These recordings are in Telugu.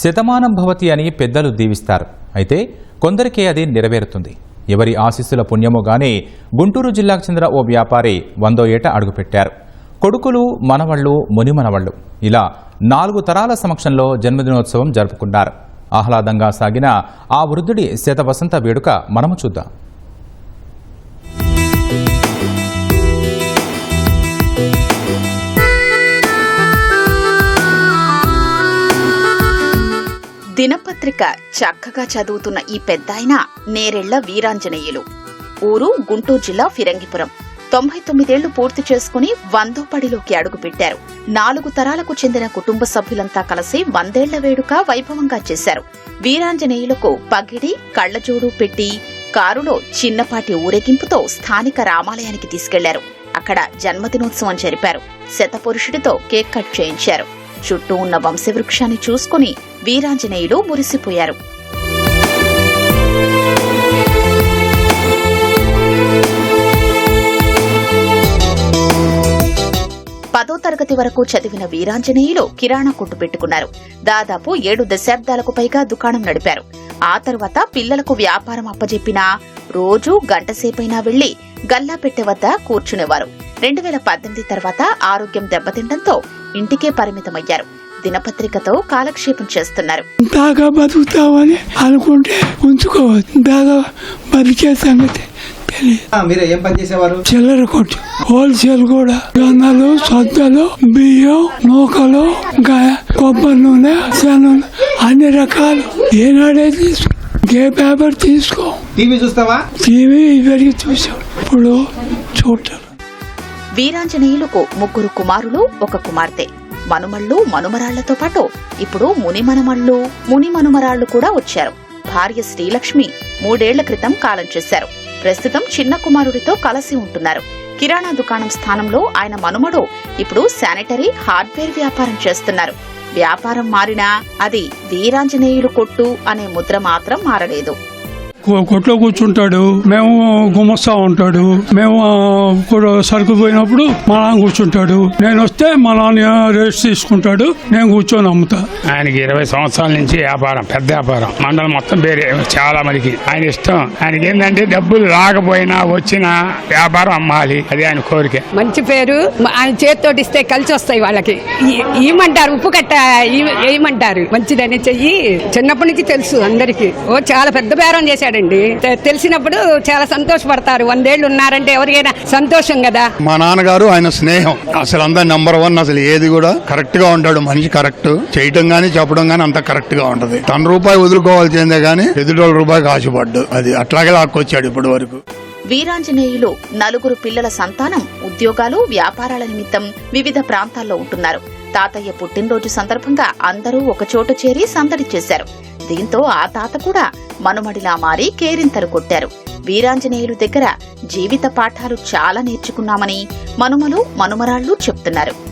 శతమానం భవతి అని పెద్దలు దీవిస్తారు. అయితే కొందరికే అది నెరవేరుతుంది. ఎవరి ఆశీస్సుల పుణ్యమోగానే గుంటూరు జిల్లాకు చెందిన ఓ వ్యాపారి వందో ఏట అడుగుపెట్టారు. కొడుకులు మనవళ్ళు మునిమనవళ్ళు ఇలా నాలుగు తరాల సమక్షంలో జన్మదినోత్సవం జరుపుకున్నారు. ఆహ్లాదంగా సాగిన ఆ వృద్ధుడి శతవసంత వేడుక మనము చూద్దాం. దినపత్రిక చక్కగా చదువుతున్న ఈ పెద్దాయన నేరెళ్ళ వీరాంజనేయులు. ఊరు గుంటూరు జిల్లా ఫిరంగిపురం. తొంభై తొమ్మిదేళ్ళు పూర్తి చేసుకుని వందో పడిలోకి అడుగుపెట్టారు నాలుగు తరాలకు చెందిన కుటుంబ సభ్యులంతా కలిసి వందేళ్ళ వేడుక వైభవంగా చేశారు. వీరాంజనేయులకు పగిడి కళ్ళజోడు పెట్టి కారులో చిన్నపాటి ఊరేగింపుతో స్థానిక రామాలయానికి తీసుకెళ్ళారు. అక్కడ జన్మదినోత్సవం జరిపారు. శతపురుషుడితో కేక్ కట్ చేయించారు. చుట్టూ ఉన్న వంశవృక్షాన్ని చూసుకుని వీరాంజనేయులు మురిసిపోయారు. పదో తరగతి వరకు చదివిన వీరాంజనేయులు కిరాణా కొట్టు పెట్టుకున్నారు. దాదాపు ఏడు దశాబ్దాలకు పైగా దుకాణం నడిపారు. ఆ తర్వాత పిల్లలకు వ్యాపారం అప్పజెప్పినా రోజూ గంటసేపైనా వెళ్ళి గల్లాపెట్టె వద్ద కూర్చునేవారు. రెండు వేల పద్దెనిమిది తర్వాత ఆరోగ్యం దెబ్బతింటంతో ఇంటికే పరిమితమయ్యారు. దినపత్రికతో కాలక్షేపం చేస్తున్నారు. దాకా బతుకుతామని అనుకుంటే ఉంచుకోవచ్చు దాకా బతికే సంగతి మీరు ఏం పని చేసేవారు? చిల్లర కొట్టు. హోల్సేల్ కూడా. జొన్నలు సొద్దలు బియ్యం నూకలు కొబ్బరి నూనె శనగ అన్ని రకాలు ఏనాడే తీసుకో. ఏ పేపర్ తీసుకో. టీవీ చూస్తావా? టీవీ ఇవరికి చూసాం. ఇప్పుడు చూడటం. వీరాంజనేయులకు ముగ్గురు కుమారులు ఒక కుమార్తె. మనుమళ్ళు మనుమరాళ్ళతో పాటు ఇప్పుడు మునిమనుమళ్ళు మునిమనుమరాళ్ళు కూడా వచ్చారు. భార్య శ్రీలక్ష్మి మూడేళ్ళ క్రితం కాలం చేశారు. ప్రస్తుతం చిన్న కుమారుడితో కలిసి ఉంటున్నారు. కిరాణా దుకాణం స్థానంలో ఆయన మనుమడు ఇప్పుడు శానిటరీ హార్డ్వేర్ వ్యాపారం చేస్తున్నారు. వ్యాపారం మారినా అది వీరాంజనేయులు కొట్టు అనే ముద్ర మాత్రం మారలేదు. కొట్లో కూర్చుంటాడు. మేము గుమస్తా ఉంటాడు. మేము సరుకు పోయినప్పుడు మా నాన్న కూర్చుంటాడు. నేను వస్తే మా నాన్న రెస్ట్ తీసుకుంటాడు. నేను కూర్చొని అమ్ముతా. ఆయనకి ఇరవై సంవత్సరాల నుంచి వ్యాపారం పెద్ద వ్యాపారం. మండలం మొత్తం పేరు చాలా మందికి. ఆయన ఇష్టం. ఆయనకి ఏంటంటే డబ్బులు రాకపోయినా వచ్చినా వ్యాపారం అమ్మాలి. అది ఆయన కోరిక. మంచి పేరు. ఆయన చేతితోటి ఇస్తే కలిసి వస్తాయి వాళ్ళకి. ఇయ్యమంటారు ఉప్పు కట్ట వేయమంటారు మంచిదని చెయ్యి. చిన్నప్పటి నుంచి తెలుసు అందరికి. ఓ చాలా పెద్ద బేరం చేశాడండి తెలిసినప్పుడు చాలా సంతోషపడతారు. వందేళ్ళు ఉన్నారంటే ఎవరికైనా సంతోషం కదా. మా నాన్నగారు ఆయన స్నేహం. అసలు అంతా నెంబర్ వన్ అసలు ఏది కూడా కరెక్ట్గా ఉంటాడు. మనిషి కరెక్ట్ చేయటం గానీ చెప్పడం గానీ అంత కరెక్ట్గా ఉంటది. తన రూపాయి వదులుకోవాల్సిందే గానీ ఎదుటోళ్ళ రూపాయికి ఆశపడ్డు అది అట్లాగే లాక్కొచ్చాడు ఇప్పటి వరకు. వీరాంజనేయులు నలుగురు పిల్లల సంతానం ఉద్యోగాలు వ్యాపారాల నిమిత్తం వివిధ ప్రాంతాల్లో ఉంటున్నారు. తాతయ్య పుట్టినరోజు సందర్భంగా అందరూ ఒకచోట చేరి సందడి చేశారు. దీంతో ఆ తాత కూడా మనుమడిలా మారి కేరింతలు కొట్టారు. వీరాంజనేయులు దగ్గర జీవిత పాఠాలు చాలా నేర్చుకున్నామని మనుమలు మనుమరాళ్ళు చెప్తున్నారు.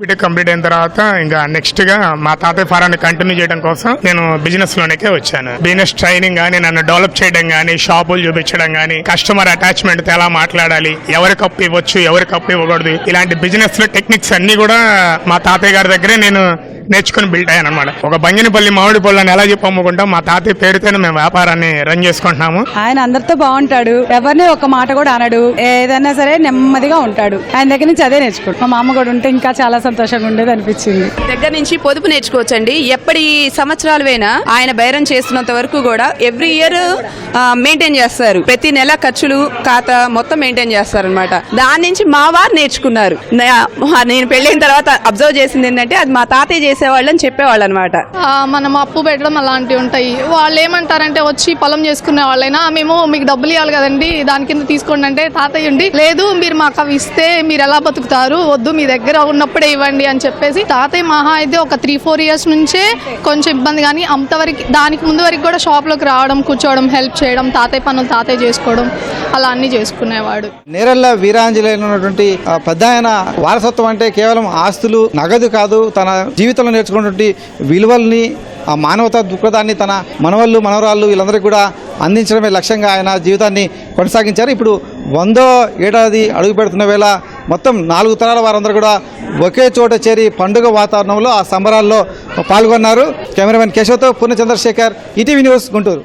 బీటెక్ కంప్లీట్ అయిన తర్వాత ఇంకా నెక్స్ట్గా మా తాతయ్య ఫారాన్ని కంటిన్యూ చేయడం కోసం నేను బిజినెస్ లోనికే వచ్చాను. బిజినెస్ ట్రైనింగ్ గానీ నన్ను డెవలప్ చేయడం గానీ షాపులు చూపించడం గానీ కస్టమర్ అటాచ్మెంట్ ఎలా మాట్లాడాలి ఎవరికి అప్పు ఇవ్వచ్చు ఎవరికి అప్పు ఇవ్వకూడదు ఇలాంటి బిజినెస్లో టెక్నిక్స్ అన్ని కూడా మా తాతయ్య గారి దగ్గరే నేను నేర్చుకుని బిల్డ్ అయ్యాను అనమాట ఒక బంగినపల్లి మామిడి పళ్ళని ఎలా చెప్పి అమ్ముకుంటాం మా తాతయ్య పేరుతోనే మేము వ్యాపారాన్ని రన్ చేసుకుంటున్నాము. ఆయన అందరితో బాగుంటాడు. ఎవరిని ఒక మాట కూడా అనడు. ఏదైనా సరే నెమ్మదిగా ఉంటాడు. ఆయన దగ్గర నుంచి అదే నేర్చుకుంటాం మా మామ కూడా ఉంటే ఇంకా చాలా సంతోషంగా ఉండేది అనిపించింది. దగ్గర నుంచి పొదుపు నేర్చుకోవచ్చండి. ఎప్పటి సంవత్సరాలైనా ఆయన బైరం చేస్తున్నంత వరకు కూడా ఎవ్రీ ఇయర్ మెయింటైన్ చేస్తారు. ప్రతి నెల ఖర్చులు ఖాతా మొత్తం మెయింటైన్ చేస్తారు అనమాట దాని నుంచి మా వారు నేర్చుకున్నారు. నేను పెళ్ళైన తర్వాత అబ్జర్వ్ చేసింది ఏంటంటే అది మా తాతయ్య చేసేవాళ్ళు అని చెప్పేవాళ్ళు అనమాట మనం అప్పు పెట్టడం అలాంటివి ఉంటాయి. వాళ్ళు ఏమంటారంటే వచ్చి పొలం చేసుకునే వాళ్ళైనా మేము మీకు డబ్బులు ఇవ్వాలి కదండి దాని కింద తీసుకోండి అంటే తాతయ్య ఉండి లేదు మీరు మాకు అవి ఇస్తే మీరు ఎలా బతుకుతారు? వద్దు మీ దగ్గర ఉన్నప్పుడే ఇవ్వండి అని చెప్పేసి తాతయ్య మహా అయితే ఒక త్రీ ఫోర్ ఇయర్స్ నుంచే కొంచెం ఇబ్బంది కానీ అంతవరకు దానికి ముందు వరకు కూడా షాప్లోకి రావడం కూర్చోవడం హెల్ప్ చేయడం తాతయ్య పనులు తాతయ్య చేసుకోవడం అలా అన్ని చేసుకునేవాడు. నేరల్ల వీరాంజనేయులు ఉన్నటువంటి పెద్ద ఆయన వారసత్వం అంటే కేవలం ఆస్తులు నగదు కాదు తన జీవితంలో నేర్చుకున్నటువంటి విలువల్ని ఆ మానవతా దృక్పథాన్ని తన మనవళ్ళు మనవరాళ్ళు వీళ్ళందరికీ కూడా అందించడమే లక్ష్యంగా ఆయన జీవితాన్ని కొనసాగించారు. ఇప్పుడు వందో ఏడాది అడుగు పెడుతున్న వేళ మొత్తం నాలుగు తరాల వారందరూ కూడా ఒకే చోట చేరి పండుగ వాతావరణంలో ఆ సంబరాల్లో పాల్గొన్నారు. కెమెరామెన్ కేశవ్తో పూర్ణ చంద్రశేఖర్ ఈటీవీ న్యూస్ గుంటూరు.